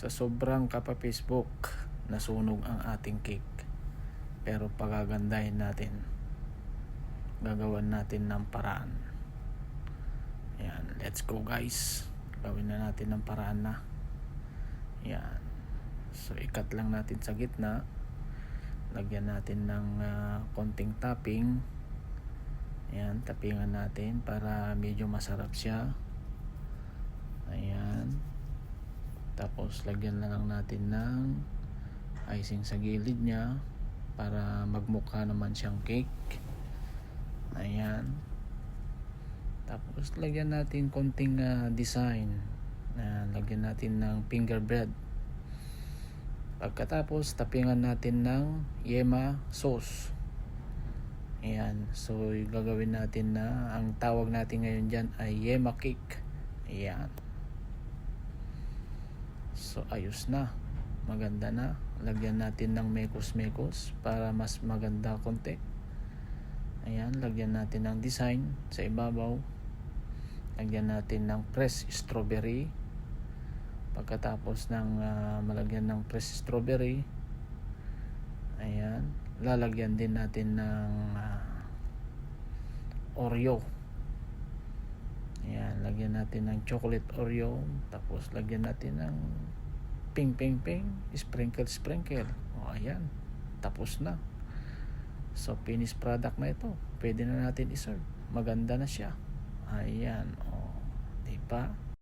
Sa sobrang kapa Facebook, nasunog ang ating cake. Pero pagagandahin natin. Gagawan natin ng paraan. Yan, let's go guys. Gawin na natin ng paraan na. Yan. So ikat lang natin sa gitna. Lagyan natin ng ah, konting topping. Yan, tapingan natin para medyo masarap siya. Ayan. Tapos lagyan na lang natin ng icing sa gilid niya para magmukha naman siyang cake. Ayan. Tapos lagyan natin konting ah, design. na lagyan natin ng finger bread. Pagkatapos tapingan natin ng yema sauce. Ayan. So gagawin natin na ang tawag natin ngayon dyan ay yema cake. Ayan. So ayos na. Maganda na. Lagyan natin ng mekos-mekos para mas maganda konti. Ayan, lagyan natin ng design sa ibabaw. Lagyan natin ng press strawberry. Pagkatapos ng ah, malagyan ng press strawberry, ayan, lalagyan din natin ng ah, Oreo. Ayan, lagyan natin ng chocolate Oreo. Tapos lagyan natin ng ping ping ping, sprinkle sprinkle. O ayan, tapos na. So finished product na ito. Pwede na natin i-serve. Maganda na siya. Ayan, o, di ba?